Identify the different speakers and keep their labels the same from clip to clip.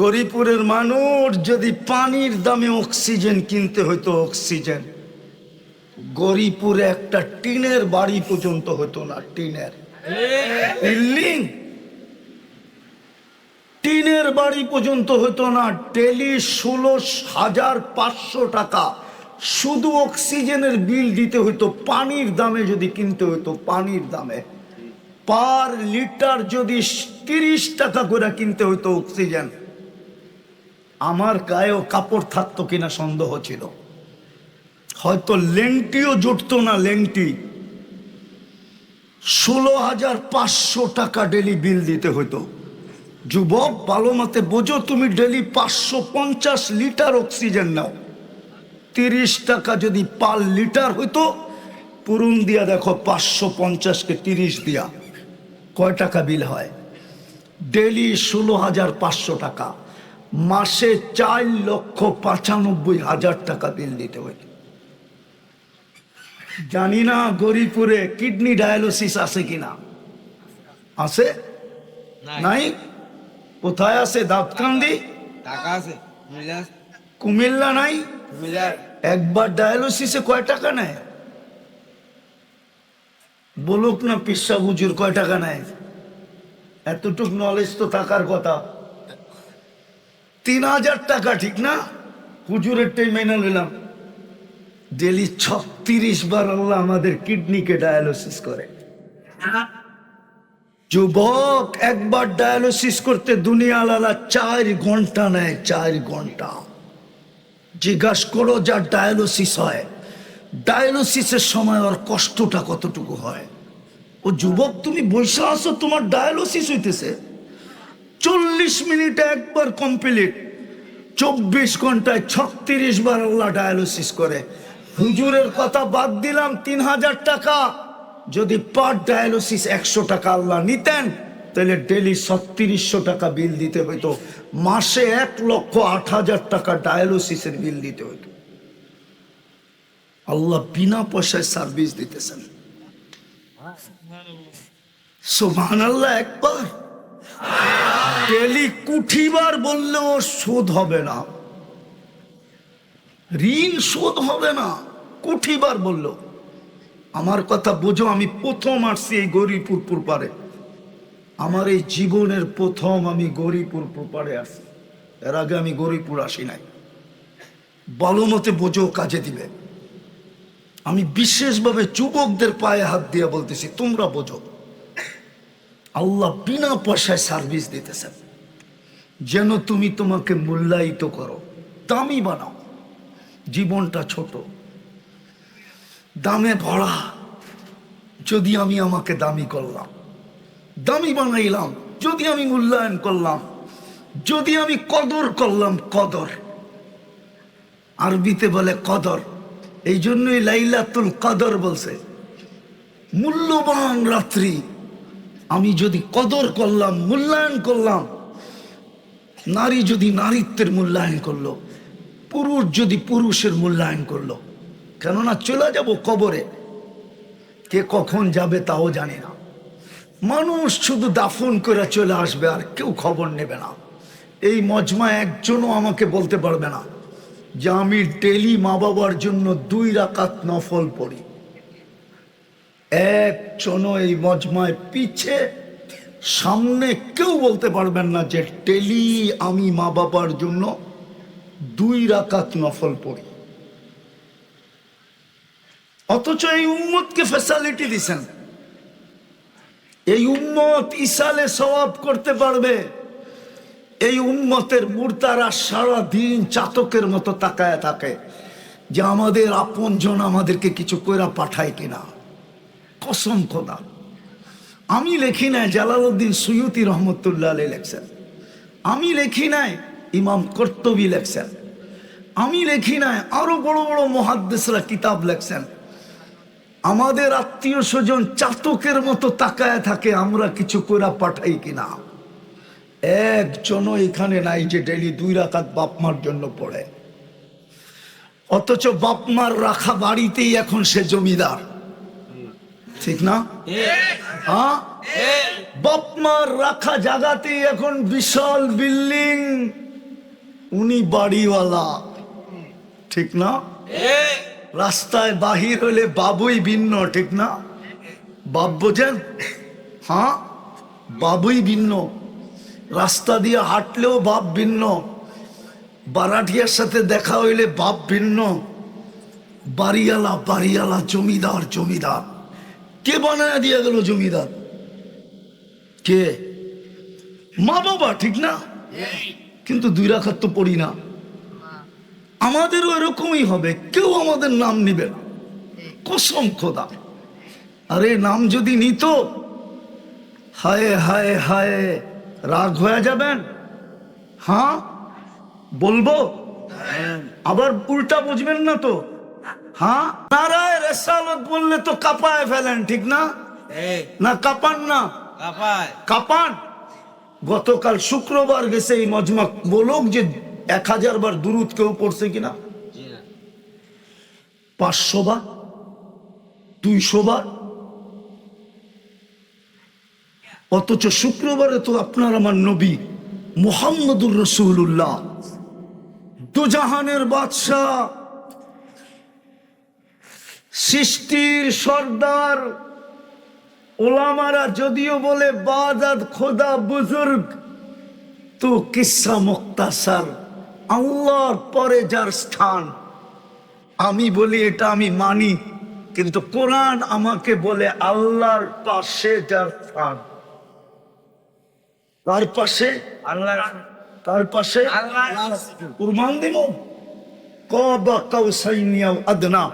Speaker 1: গরিপুরের মানুষ যদি পানির দামে অক্সিজেন কিনতে হতো অক্সিজেন। গরিপুরে একটা টিনের বাড়ি পর্যন্ত হতো না, টিনের। বিল্ডিং। টিনের বাড়ি পর্যন্ত হতো না ডেলি ষোলো হাজার পাঁচশো টাকা। শুধু অক্সিজেনের বিল দিতে হতো পানির দামে যদি কিনতে হতো পানির দামে। পার লিটার যদি তিরিশ টাকা করে কিনতে হতো অক্সিজেন। আমার গায়েও কাপড় থাকতো কিনা সন্দেহ ছিল। হয়তো লেংটিও জুটতো না লেংটি। ষোলো হাজার পাঁচশো টাকা ডেলি বিল দিতে হতো যুবক, ভালো মতে বোঝো, তুমি ডেলি পাঁচশো পঞ্চাশ লিটার অক্সিজেন নাও। তিরিশ টাকা যদি পার লিটার হইতো, পুরুন দিয়া দেখো পাঁচশো পঞ্চাশকে তিরিশ দিয়া। কয় টাকা বিল হয়? ডেলি ষোলো হাজার পাঁচশো টাকা। মাসে চার লক্ষ পঁচানব্বই হাজার টাকা বিল দিতে হইত জানি না গরিপুরে কিডনি ডায়ালিসিস আছে কিনা। আছে? নাই। কোথায় আছে? দাঁতকান্দি?
Speaker 2: টাকা আছে।
Speaker 1: কুমিল্লা নাই? একবার ডায়ালিসিসে কয় টাকা নেয়? বলুক না পিসা হুজুর কয় টাকা নেয়? এতটুক নলেজ তো থাকার কথা। তিন হাজার টাকা, ঠিক না? হুজুরেরটাই মেনে নিলাম। ডেলি ছত্রিশ বার আল্লাহ আমাদের কিডনিকে ডায়ালিসিস করে। যুবক, একবার ডায়ালিসিস করতে দুনিয়া লালা চার ঘণ্টা নেয়, চার ঘণ্টা। জিজ্ঞাস করো যার ডায়ালিসিস হয়। ডায়ালিসিসের সময় ওর কষ্টটা কতটুকু হয়? ও যুবক, তুমি বসে আসো তোমার ডায়ালিসিস হইতেছে। চল্লিশ মিনিটে একবার কমপ্লিট চব্বিশ ঘন্টায় ছত্রিশ বার আল্লাহ ডায়ালিসিস করে। হুজুরের কথা বাদ দিলাম, তিন হাজার টাকা। যদি পার ডায়ালিসিস একশো টাকা আল্লাহ নিতেন, তাহলে ডেলি ছত্রিশশো টাকা বিল দিতে হইতো। মাসে এক লক্ষ আট হাজার টাকা ডায়ালিসিসের বিল দিতে হইতো। আল্লাহ বিনা পয়সায় সার্ভিস দিতেছেন। সোভান আল্লাহ একবার। ডেলি কুঠিবার বললেও শোধ হবে না। ঋণ শোধ হবে না, কুঠিবার বলল। আমার কথা বোঝো, আমি প্রথম আসছি এই গরিপুর পারে আমার এই জীবনের প্রথম আমি গরিপুর পারে আসি এর আগে আমি গরিপুর আসি নাই। বলো মতে বোঝো, কাজে দিবে। আমি বিশেষভাবে যুবকদের পায়ে হাত দিয়ে বলতেছি, তোমরা বোঝো। আল্লাহ বিনা পয়সায় সার্ভিস দিতেছেন। যেন তুমি তোমাকে মূল্যায়িত করো, দামি বানাও। জীবনটা ছোট, দামে ভরা। যদি আমি আমাকে দামি করলাম, দামি বানাইলাম, যদি আমি মূল্যায়ন করলাম, যদি আমি কদর করলাম, কদর। আরবিতে বলে কদর এই জন্যই লাইলাতুল কদর বলছে। মূল্যবান রাত্রি আমি যদি কদর করলাম, মূল্যায়ন করলাম, নারী যদি নারীত্বের মূল্যায়ন করল, পুরুষ যদি পুরুষের মূল্যায়ন করল, কেননা চলে যাব কবরে। কে কখন যাবে তাও জানে না। মানুষ শুধু দাফন করে চলে আসবে, আর কেউ খবর নেবে না। এই মজমা একজনও আমাকে বলতে পারবে না যে, আমি ডেলি মা বাবার জন্য দুই রাকাত নফল পড়ি। একজনও এই মজমায় পিছে, সামনে কেউ বলতে পারবেন না যে টেলি আমি মা বাবার জন্য দুই রাকাত নফল পড়ি। অথচ এই উম্মতকে ফ্যাসিলিটি দিছেন। এই উম্মত ইসালে সওয়াব করতে পারবে। এই উম্মতের মূর্তারা সারা দিন চাতকের মতো তাকায় থাকে যে আমাদের আপনজন আমাদেরকে কিছু কইরা পাঠায় কিনা। কসম খোদা আমি লেখি নাই জালালউদ্দিন সৈয়দি রহমতুল্লাহ আলী লেখছেন। আমি লেখি নাই ইমাম কর্তবী লেখছেন। আমি লেখি নাই আরও বড় বড় মহাদ্দেশরা কিতাব লেখছেন। আমাদের আত্মীয় স্বজন চাতকের মতো তাকায় থাকে, আমরা কিছু কইরা পাঠাই কিনা। একজনও এখানে নাই যে ডেলি দুই রাকাত বাপমার জন্য পড়ে। অথচ বাপমার রাখা বাড়িতেই এখন সে জমিদার। ঠিক না? হ্যাঁ? বাপমার রাখা জায়গাতেই এখন বিশাল বিল্ডিং। উনি বাড়িওয়ালা। ঠিক না? রাস্তায় বাহির হলে বাবুই ভিন্ন, ঠিক না? বাপ বোঝেন? হ্যাঁ? বাবুই ভিন্ন। রাস্তা দিয়ে হাঁটলেও বাপ ভিন্ন। বারাঠিয়ার সাথে দেখা হইলে বাপ ভিন্ন। বাড়িওয়ালা বাড়িওয়ালা, জমিদার জমিদার। কে বানায় দিয়ে গেল জমিদার? কে? মা বাবা, ঠিক না? কিন্তু দুই রাখার তো পড়ি না। আমাদেরও এরকমই হবে, কেউ আমাদের নাম নিবে না। কসম খোদা। আরে, নাম যদি নিত, হায় হায় হায়, রাগ হয়ে যাবেন? হ্যাঁ? বলব? আবার উল্টা বুঝবেন না তো? হ্যাঁ? নারায় রেসালত বললে তো কাপায় ফেলেন ঠিক না? না কাপান না। কাপান? গতকাল শুক্রবার গেছে এই মজমা বলুক যে এক হাজার বার দুরুদ কেউ পড়ছে কিনা? পাঁচশো বার? দুইশো বার? অথচ শুক্রবারে তো আপনার আমার নবী মোহাম্মদুর রসুল্লাহ দুজাহানের বাদশাহ সৃষ্টির সর্দার ওলামারা যদিও বলে বাজাদ খোদা বুজুর্গ তো কিসা মুক্তাসার আল্লাহর পরে যার স্থান। আমি বলি এটা আমি মানি কিন্তু কোরআন আমাকে বলে আল্লাহর পাশে যার স্থান। তার পাশে
Speaker 2: আল্লাহ
Speaker 1: তার পাশে
Speaker 2: আল্লাহ
Speaker 1: কুরবান দিব কবা কাউসাইনিয়া আদনা।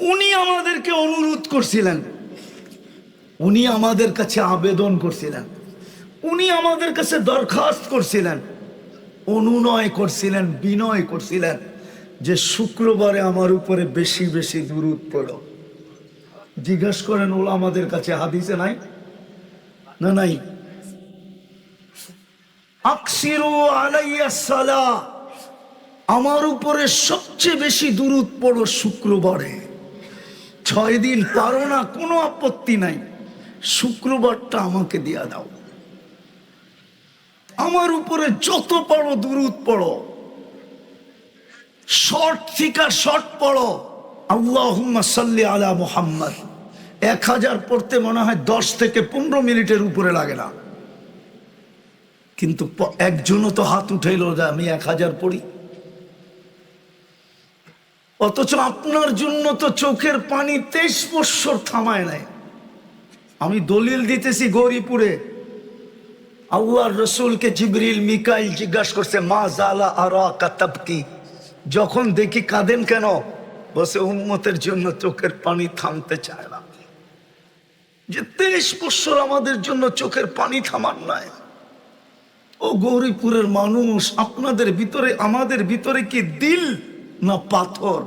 Speaker 1: উনি আমাদেরকে অনুরোধ করছিলেন। উনি আমাদের কাছে আবেদন করছিলেন। উনি আমাদের কাছে দরখাস্ত করছিলেন। অনুনয় করছিলেন, বিনয় করছিলেন যে শুক্রবারে আমার উপরে বেশি বেশি দূরত্ব পড়ো। জিজ্ঞাসা করেন, ওলা আমাদের কাছে হাদিসে নাই? না, নাই। আকসিরু আলাইয়া সালা। আমার উপরে সবচেয়ে বেশি দূরত পড়ো শুক্রবারে। ছয় দিন পারো না, কোনো আপত্তি নাই। শুক্রবারটা আমাকে দিয়া দাও। আমার উপরে যত পারো দূরত পড়ো। শর্ট থিকা শর্ট পড়ো। আল্লাহুম্মা সাল্লি আলা মুহাম্মদ। এক হাজার পড়তে মনে হয় দশ থেকে পনেরো মিনিটের উপরে লাগে না। কিন্তু একজনও তো হাত উঠাইল যে আমি এক হাজার পড়ি। অথচ আপনার জন্য তো চোখের পানি তেইশ বৎসর থামায় নাই। আমি দলিল দিতেছি গৌরীপুরে। আল্লাহর রসুলকে জিবরিল মিকাইল জিজ্ঞাসা করছে, মা জালা আর কি যখন দেখি কাঁদেন কেন? বসে উন্মতের জন্য চোখের পানি থামতে চায় যে তেইশ বৎসর আমাদের জন্য চোখের পানি থামার নাই। ও গৌরীপুরের মানুষ, আপনাদের ভিতরে, আমাদের ভিতরে কি দিল না পাথর?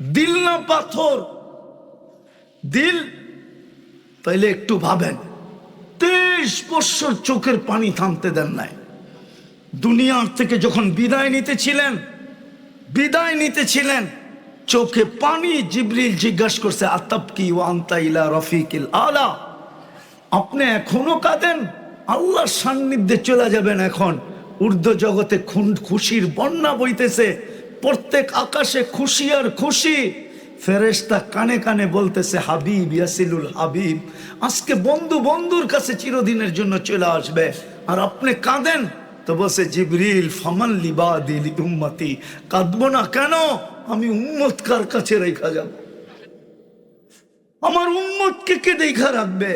Speaker 1: দিল না পাথর? দিল? তাইলে একটু ভাবেন, তেইশ বৎসর চোখের পানি থামতে দেন নাই। দুনিয়ার থেকে যখন বিদায় নিতেছিলেন বিদায় নিতেছিলেন চোখে পানি জিবরিল জিজ্ঞাসা করছে আতাব কি ওয়ান্তা ইলা রফিকিল আলা? আপনি এখনও কাঁদেন? আল্লাহর সান্নিধ্যে চলে যাবেন এখন। ঊর্ধ্ব জগতে খুন, খুশির বন্যা বইতেছে। প্রত্যেক আকাশে খুশি আর খুশি। ফেরেশতা কানে কানে বলতেছে, হাবিব, ইয়াসিলুল হাবিব, আজকে বন্ধু বন্ধুর কাছে চিরদিনের জন্য চলে আসবে। আর আপনি কাঁদেন? তো বসে জিবরিল, ফমান লিবা দিল উম্মতি, কাঁদবো না কেন? আমি উম্মত কার কাছে রেখা যাব? আমার উম্মতকে কে দেখা রাখবে?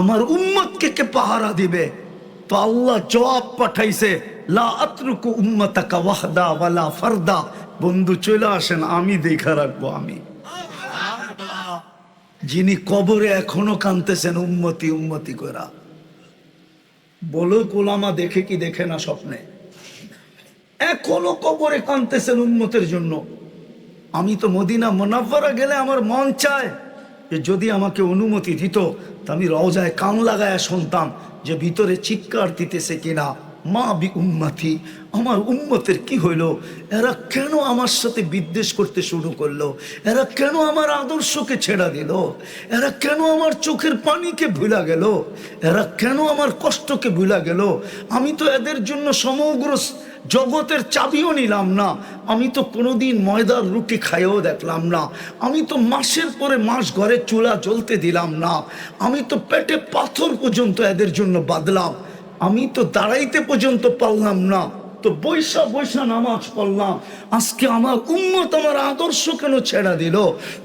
Speaker 1: আমার উম্মতকে কে পাহারা দিবে? তো আল্লাহ জবাব পাঠাইছে, লা আতরুকু উম্মতাকা ওয়াহদা ওয়ালা ফারদা। বন্ধু, চলে আসেন, আমি দেখা রাখব, আমি। যিনি কবরে এখনও কানতেছেন উম্মতি উম্মতি করা বলো, কোলামা দেখে কি দেখে না স্বপ্নে? এখনও কবরে কানতেছেন উন্মতের জন্য। আমি তো মদিনা মোনাফারা গেলে আমার মন চায় যে যদি আমাকে অনুমতি দিত, তা আমি রওজায় কান লাগায় শুনতাম যে ভিতরে চিৎকার দিতেছে কিনা। মা বি উম্মাতি, আমার উম্মতের কি হইল? এরা কেন আমার সাথে বিদ্বেষ করতে শুরু করল? এরা কেন আমার আদর্শকে ছেড়া দিল? এরা কেন আমার চোখের পানিকে ভুলা গেল? এরা কেন আমার কষ্টকে ভুলা গেল? আমি তো এদের জন্য সমগ্র জগতের চাবিও নিলাম না। আমি তো কোনোদিন ময়দার রুটি খাইয়েও দেখলাম না। আমি তো মাসের পরে মাস ঘরে চুলা জ্বলতে দিলাম না। আমি তো পেটে পাথর পর্যন্ত এদের জন্য বাদলাম আমি তো দাঁড়াইতে পর্যন্ত পারলাম না। তো বৈশা বৈশা নামাজ পড়লাম। আজকে আমার উন্মত আমার আদর্শ কেন ছেড়া দিল?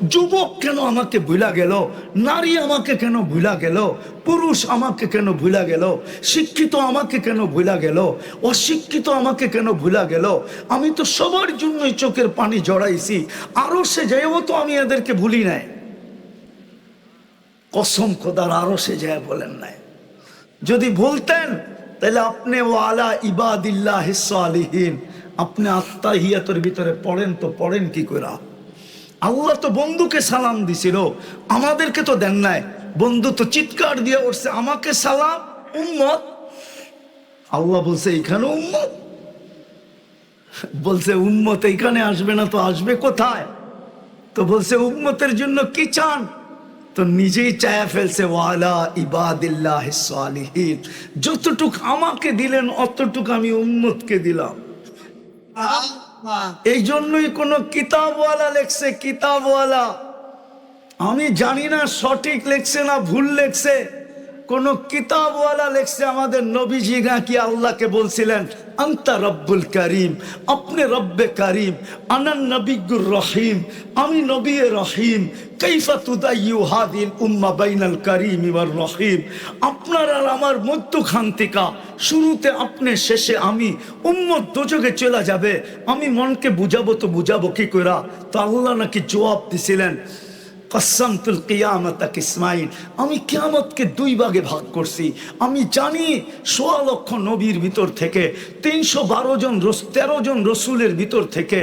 Speaker 1: যুবক কেন আমাকে ভুলা গেল? নারী আমাকে কেন ভুলা গেল? পুরুষ আমাকে কেন ভুলা গেল? শিক্ষিত আমাকে কেন ভুলা গেল? অশিক্ষিত আমাকে কেন ভুলা গেল? আমি তো সবার জন্যই চোখের পানি জড়াইছি। আরও সে যাইও তো আমি এদেরকে ভুলি নাই। কসম খোদার, আরও সে যায় বলেন নাই। যদি বলতেন তাহলে আপনি ও আলা ইবাদিল্লাহ হিসালিহীন আপনি আত্মা হিয়াতের ভিতরে পড়েন তো পড়েন কি করে আল্লাহ তো বন্ধুকে সালাম দিছিল, আমাদেরকে তো দেন নাই। বন্ধু তো চিৎকার দিয়ে উঠছে, আমাকে সালাম, উম্মত। আল্লাহ বলছে এখানে উম্মত? বলছে, উম্মত এইখানে আসবে না তো আসবে কোথায়? তো বলছে, উম্মতের জন্য কি চান? তো নিজেই চায়া ফেলছে ওয়ালা ইবাদিল্লাহ সালিহিন। যতটুক আমাকে দিলেন অতটুক আমি উম্মতকে দিলাম। এই জন্যই কোন কিতাবওয়ালা লেখছে কিতাবওয়ালা আমি জানি না সঠিক লেখছে না ভুল লেখছে। কোন কিতাবওয়ালা লেখছে আমাদের নবীজি নাকি আল্লাহকে বলছিলেন? আন্তা রব্বুল করিম, আপনি রব্বে করিম আনান নবিগুর রহিম, আমি নবী রহিম কৈফা তুদাইয়ু হাদিল উম্মা বাইনাল করিম ইবার রহিম। আপনার আর আমার মধ্যখান্তিকা শুরুতে আপনি, শেষে আমি, উম্মত দোজগে চলে যাবে, আমি মনকে বুঝাবো তো বুঝাবো কি করা তো আল্লাহ নাকি জবাব দিছিলেন কসামতুল কিয়ামতা ইসমাইল আমি কিয়ামতকে দুই ভাগে ভাগ করছি। আমি জানি সোয়া লক্ষ নবীর ভিতর থেকে তিনশো বারো জন তেরো জন রসুলের ভিতর থেকে,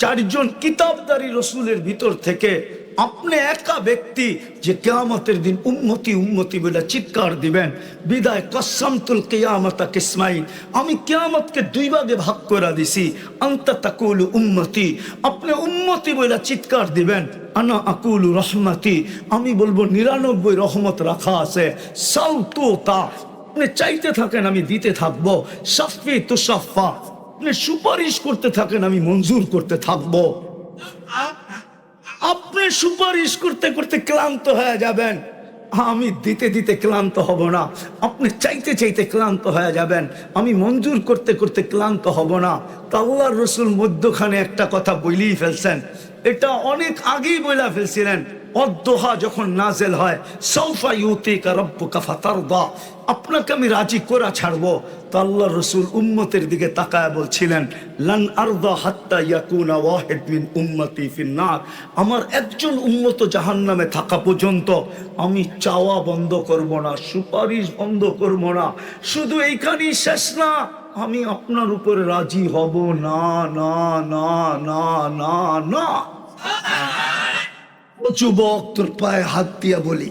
Speaker 1: চারজন কিতাবদারি রসুলের ভিতর থেকে আপনি একা ব্যক্তি যে কেয়ামতের দিন উন্মতি উন্মতি বলে চিৎকার দিবেন, বিদায় কসামতুল কেয়ামতা কিসমাইল আমি কেয়ামতকে দুই ভাগে ভাগ করে দিছি, আন্তা তাকুল উন্মতি আপনি উন্মতি বলে চিৎকার দিবেন, আনা আকুল রহমতি, আমি বলব নিরানব্বই রহমত রাখা আছে সাউ তো, আপনি চাইতে থাকেন আমি দিতে থাকব, সাফি তো সাফা আপনি সুপারিশ করতে থাকেন আমি মঞ্জুর করতে থাকব। আপনি সুপারিশ করতে করতে ক্লান্ত হয়ে যাবেন। আমি দিতে দিতে ক্লান্ত হব না। আপনি চাইতে চাইতে ক্লান্ত হয়ে যাবেন। আমি মঞ্জুর করতে করতে ক্লান্ত হব না। তাল্লা রসুল মধ্যখানে একটা কথা বলেই ফেলছেন। এটা অনেক আগেই বইলা ফেলছিলেন। অদ্দোহা যখন নাজেল হয়, সৌফা ইউতি কারব্বুকা ফাতারদা, আপনাকে আমি রাজি করা ছাড়বো। তো আল্লাহ রসুল উম্মতের দিকে তাকায় বলছিলেন, লান আরদা হাত্তা ইয়াকুনা ওয়াহিদ মিন উম্মতি ফিন্নার। আমার একজন উম্মত জাহান্নামে থাকা পর্যন্ত আমি চাওয়া বন্ধ করব না, সুপারিশ বন্ধ করব না। শুধু এইখানেই শেষ না, আমি আপনার উপরে রাজি হব। না না না না না না। ও যুবক, তোর পায়ে হাত দিয়া বলি,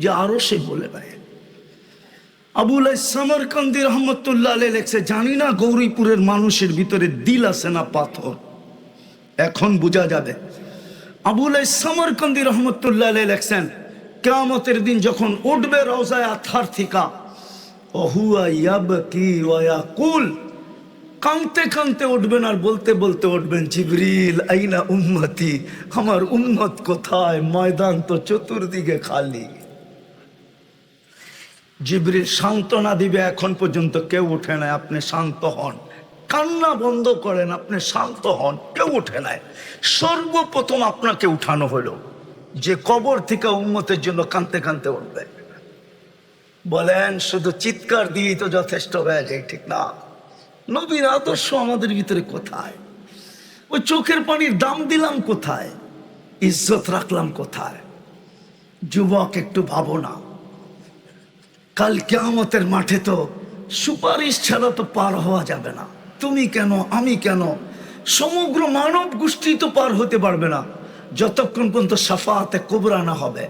Speaker 1: যে আরও সে বলে ভাই আবুল সামরকান্দি রহমতুল্লাহ আলাই লেখছে, জানি না গৌরীপুরের মানুষের ভিতরে দিল আছে না পাথর? এখন বোঝা যাবে। আবুল সামরকান্দি রহমতুল্লাহ আলাই লেখছেন, কেয়ামতের দিন যখন উঠবে রওজায় আথার থিকা, অহুয়া ইয়াব কি ওয়া কুল কানতে কাঁদতে উঠবেন আর বলতে বলতে উঠবেন, জিবরিল, আইনা উম্মতি? আমার উম্মত কোথায়? ময়দান তো চতুর্দিকে খালি। জিবরিল সান্ত্বনা দিবে, এখন পর্যন্ত কেউ উঠে নাই, আপনি শান্ত হন। কান্না বন্ধ করেন, আপনি শান্ত হন, কেউ উঠে নাই। সর্বপ্রথম আপনাকে উঠানো হলো, যে কবর থেকে উন্মতের জন্য কাঁদতে কাঁদতে উঠবে। বলেন, শুধু চিৎকার দিয়েই তো যথেষ্ট হয়ে যায়, ঠিক না? নবীর আদর্শ আমাদের ভিতরে কোথায়? ওই চোখের পানির দাম দিলাম কোথায়? ইজ্জত রাখলাম কোথায়? যুবক, একটু ভাবো না। কাল কেয়ামতের মাঠে তো সুপারিশ ছাড়া তো পার হওয়া যাবে না। তুমি কেন, আমি কেন? সমগ্র মানব গোষ্ঠী তো পার হতে পারবে না। যতক্ষণ পর্যন্ত সাফাতে কোবরা না হবে।